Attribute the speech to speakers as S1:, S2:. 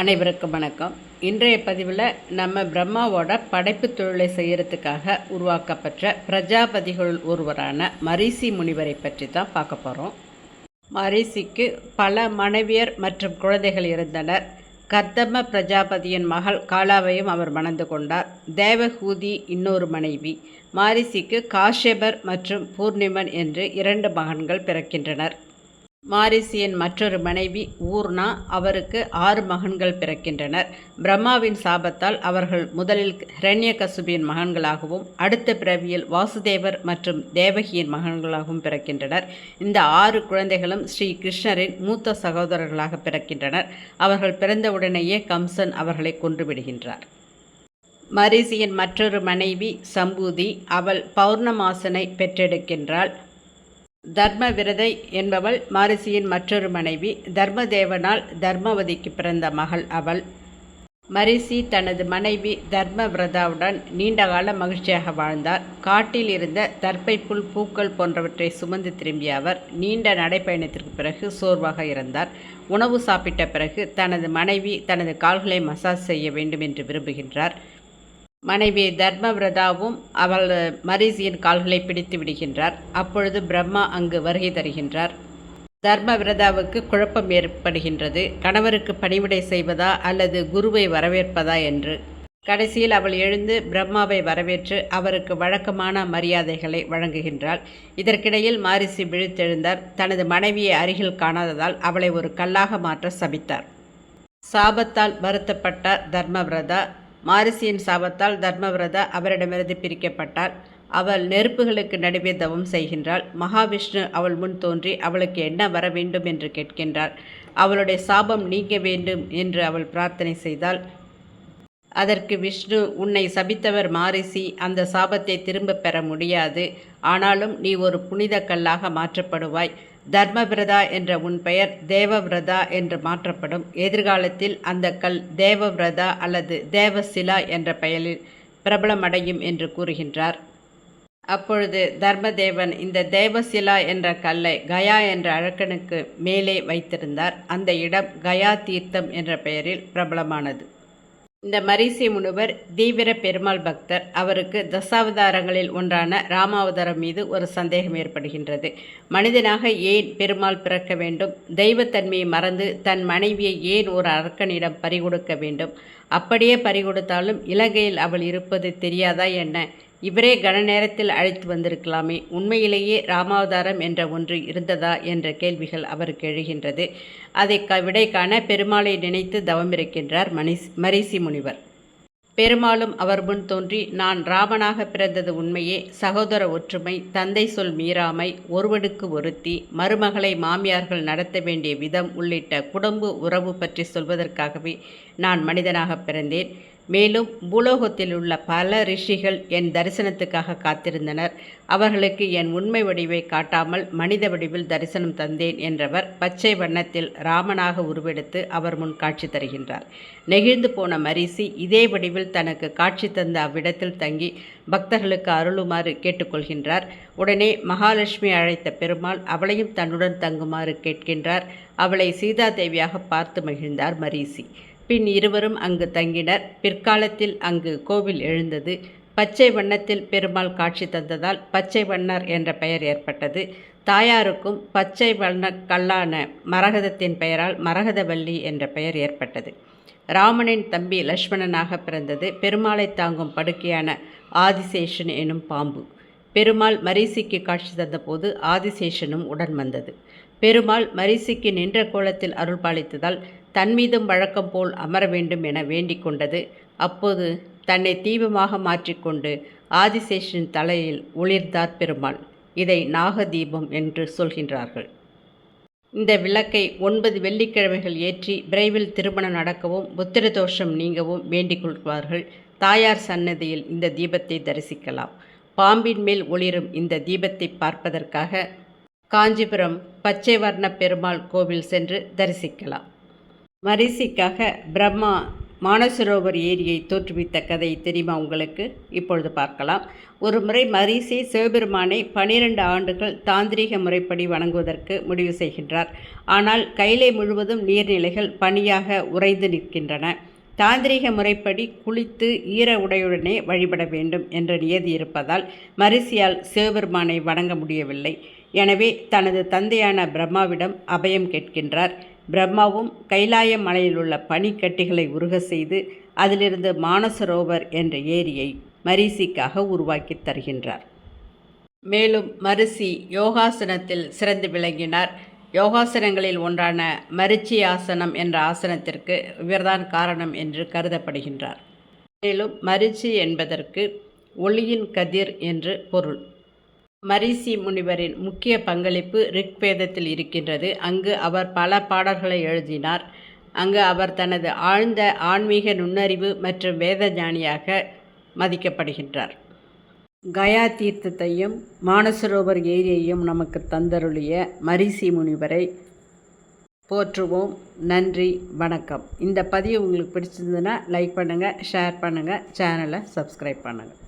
S1: அனைவருக்கும் வணக்கம். இன்றைய பதிவில் நம்ம பிரம்மாவோட படைப்பு தொழிலை செய்கிறதுக்காக உருவாக்கப்பட்ட பிரஜாபதிகளுள் ஒருவரான மரிசி முனிவரை பற்றி தான் பார்க்க போகிறோம் மரிசிக்கு பல மனைவியர் மற்றும் குழந்தைகள் இருந்தனர். கர்தம பிரஜாபதியின் மகள் காலாவையும் அவர் மணந்து கொண்டார். தேவஹூதி இன்னொரு மனைவி. மாரிசிக்கு காஷேபர் மற்றும் பூர்ணிமன் என்று இரண்டு மகன்கள் பிறக்கின்றனர். மாரிசியின் மற்றொரு மனைவி ஊர்னா அவருக்கு ஆறு மகன்கள் பிறக்கின்றனர். பிரம்மாவின் சாபத்தால் அவர்கள் முதலில் ஹிரண்யகசுபியின் மகன்களாகவும் அடுத்த பிறவியில் வாசுதேவர் மற்றும் தேவகியின் மகன்களாகவும் பிறக்கின்றனர். இந்த ஆறு குழந்தைகளும் ஸ்ரீ கிருஷ்ணரின் மூத்த சகோதரர்களாக பிறக்கின்றனர். அவர்கள் பிறந்தவுடனேயே கம்சன் அவர்களை கொன்றுவிடுகின்றார். மரிசியின் மற்றொரு மனைவி சம்பூதி அவள் பௌர்ணமாசனை பெற்றெடுக்கின்றாள். தர்ம விரதை என்பவள் மாரிசியின் மற்றொரு மனைவி. தர்மதேவனால் தர்மவதிக்கு பிறந்த மகள் அவள். மரிசி தனது மனைவி தர்மவிரதாவுடன் நீண்டகால மகிழ்ச்சியாக வாழ்ந்தார். காட்டில் இருந்த தர்ப்பை புல் பூக்கள் போன்றவற்றை சுமந்து திரும்பிய அவர் நீண்ட நடைப்பயணத்திற்கு பிறகு சோர்வாக இருந்தார் உணவு சாப்பிட்ட பிறகு தனது மனைவி தனது கால்களை மசாஜ் செய்ய வேண்டும் என்று விரும்புகின்றார். மனைவி தர்மவிரதாவும் அவள் மரீசியின் கால்களை பிடித்து விடுகின்றார். அப்பொழுது பிரம்மா அங்கு வருகை தருகின்றார். தர்மவிரதாவுக்கு குழப்பம் ஏற்படுகின்றது. கணவருக்கு பணிவிடை செய்வதா அல்லது குருவை வரவேற்பதா என்று. கடைசியில் அவள் எழுந்து பிரம்மாவை வரவேற்று அவருக்கு வழக்கமான மரியாதைகளை வழங்குகின்றாள். இதற்கிடையில் மாரிசி விழித்தெழுந்தார். தனது மனைவியை அருகில் காணாததால் அவளை ஒரு கல்லாக மாற்ற சபித்தார். சாபத்தால் வருத்தப்பட்ட தர்மவிரதா. மாரிசியின் சாபத்தால் தர்மவிரதா அவரிடமிருந்து பிரிக்கப்பட்டாள் அவள் நெருப்புகளுக்கு நடுவே தவம் செய்கின்றாள். மகாவிஷ்ணு அவள் முன் தோன்றி அவளுக்கு என்ன வர வேண்டும்? என்று கேட்கின்றார். அவளுடைய சாபம் நீங்க வேண்டும் என்று அவள் பிரார்த்தனை செய்தாள். அதற்கு விஷ்ணு உன்னை சபித்தவர் மாரிசி அந்த சாபத்தை திரும்ப பெற முடியாது. ஆனாலும் நீ ஒரு புனித கல்லாக மாற்றப்படுவாய். தர்மபிரதா என்ற உன் பெயர் தேவவிரதா என்று மாற்றப்படும். எதிர்காலத்தில் அந்த கல் தேவவிரதா அல்லது தேவசிலா என்ற பெயரில் பிரபலமடையும் என்று கூறுகின்றார். அப்பொழுது தர்மதேவன் இந்த தேவசிலா என்ற கல்லை கயா என்ற அழக்கனுக்கு மேலே வைத்திருந்தார். அந்த இடம் கயா தீர்த்தம் என்ற பெயரில் பிரபலமானது. இந்த மரிசி முனிவர் தீவிர பெருமாள் பக்தர். அவருக்கு தசாவதாரங்களில் ஒன்றான ராமாவதாரம் மீது ஒரு சந்தேகம் ஏற்படுகின்றது. மனிதனாக ஏன் பெருமாள் பிறக்க வேண்டும்? தெய்வத்தன்மையை மறந்து தன் மனைவியை ஏன் ஒரு அரக்கனிடம் பறிகொடுக்க வேண்டும்? அப்படியே பறிகொடுத்தாலும் இலங்கையில் அவள் இருப்பது தெரியாதா என்ன? இவரே கன நேரத்தில் அழைத்து வந்திருக்கலாமே. உண்மையிலேயே ராமாவதாரம் என்ற ஒன்று இருந்ததா என்ற கேள்விகள் அவருக்கு எழுகின்றது. அதை க விடை காண பெருமாளை நினைத்து தவமிருக்கின்றார் மணிஸ் மரிசி முனிவர். பெருமாளும் அவர் முன் தோன்றி நான் ராமனாக பிறந்தது உண்மையே. சகோதர ஒற்றுமை தந்தை சொல் மீறாமை ஒருவனுக்கு ஒருத்தி மருமகளை மாமியார்கள் நடத்த வேண்டிய விதம் உள்ளிட்ட குடும்ப உறவு பற்றி சொல்வதற்காகவே நான் மனிதனாக பிறந்தேன். மேலும் பூலோகத்தில் உள்ள பல ரிஷிகள் என் தரிசனத்துக்காக காத்திருந்தனர். அவர்களுக்கு என் உண்மை வடிவை காட்டாமல் மனித வடிவில் தரிசனம் தந்தேன் என்றவர் பச்சை வண்ணத்தில் ராமனாக உருவெடுத்து அவர் முன் காட்சி தருகின்றார். நெகிழ்ந்து போன மரிசி இதே வடிவில் தனக்கு காட்சி தந்த அவ்விடத்தில் தங்கி பக்தர்களுக்கு அருளுமாறு கேட்டுக்கொள்கின்றார். உடனே மகாலட்சுமி அழைத்த பெருமாள் அவளையும் தன்னுடன் தங்குமாறு கேட்கின்றார். அவளை சீதாதேவியாக பார்த்து மகிழ்ந்தார் மரீசி. பின் இருவரும் அங்கு தங்கினர். பிற்காலத்தில் அங்கு கோவில் எழுந்தது. பச்சை வண்ணத்தில் பெருமாள் காட்சி தந்ததால் பச்சை வண்ணர் என்ற பெயர் ஏற்பட்டது. தாயாருக்கும் பச்சை வண்ண கல்லான மரகதத்தின் பெயரால் மரகதவல்லி என்ற பெயர் ஏற்பட்டது. ராமனின் தம்பி லக்ஷ்மணனாக பிறந்தது. பெருமாளை தாங்கும் படுக்கையான ஆதிசேஷன் எனும் பாம்பு. பெருமாள் மரீசிக்கு காட்சி தந்தபோது ஆதிசேஷனும் உடன் வந்தது. பெருமாள் மரிசிக்கு நின்ற கோலத்தில் அருள் பாலித்ததால் தன் மீதும் வழக்கம் போல் அமர வேண்டும் என வேண்டிக் கொண்டது. அப்போது தன்னை தீபமாக மாற்றிக்கொண்டு ஆதிசேஷன் தலையில் ஒளிர்ந்தார் பெருமாள். இதை நாகதீபம் என்று சொல்கின்றார்கள். இந்த விளக்கை ஒன்பது வெள்ளிக்கிழமைகள் ஏற்றி விரைவில் திருமணம் நடக்கவும் புத்திர தோஷம் நீங்கவும் வேண்டிக் கொள்வார்கள். தாயார் சன்னதியில் இந்த தீபத்தை தரிசிக்கலாம். பாம்பின் மேல் ஒளிரும் இந்த தீபத்தை பார்ப்பதற்காக காஞ்சிபுரம் பச்சை வர்ண பெருமாள் கோவில் சென்று தரிசிக்கலாம். மரிசிக்காக பிரம்மா மானசரோவர் ஏரியை தோற்றுவித்த கதை தெரியுமா உங்களுக்கு? இப்பொழுது பார்க்கலாம். ஒரு முறை மரிசி சிவபெருமானை பனிரெண்டு ஆண்டுகள் தாந்திரீக முறைப்படி வணங்குவதற்கு முடிவு செய்கின்றார். ஆனால் கைலை முழுவதும் நீர்நிலைகள் பனியாக உறைந்து நிற்கின்றன. தாந்திரீக முறைப்படி குளித்து ஈர உடையுடனே வழிபட வேண்டும் என்ற நியதி இருப்பதால் மரிசியால் சிவபெருமானை வணங்க முடியவில்லை. எனவே தனது தந்தையான பிரம்மாவிடம் அபயம் கேட்கின்றார். பிரம்மாவும் கைலாய மலையில் உள்ள பனிக்கட்டிகளை உருக செய்து அதிலிருந்து மானசரோவர் என்ற ஏரியை மரிசிக்காக உருவாக்கி தருகின்றார். மேலும் மரிசி யோகாசனத்தில் சிறந்து விளங்கினார். யோகாசனங்களில் ஒன்றான மரிச்சி ஆசனம் என்ற ஆசனத்திற்கு இவர்தான் காரணம் என்று கருதப்படுகின்றார். மேலும் மரிச்சி என்பதற்கு ஒளியின் கதிர் என்று பொருள். மரிசி முனிவரின் முக்கிய பங்களிப்பு ரிக்வேதத்தில் இருக்கின்றது. அங்கு அவர் பல பாடல்களை எழுதினார். அங்கு அவர் தனது ஆழ்ந்த ஆன்மீக நுண்ணறிவு மற்றும் வேத ஞானியாக மதிக்கப்படுகின்றார். கயா தீர்த்தத்தையும் மானசரோவர் ஏரியையும் நமக்கு தந்தருளிய மரிசி முனிவரை போற்றுவோம். நன்றி வணக்கம். இந்த பதிவு உங்களுக்கு பிடிச்சிருந்ததுன்னா லைக் பண்ணுங்கள் ஷேர் பண்ணுங்கள் சேனலை சப்ஸ்கிரைப் பண்ணுங்கள்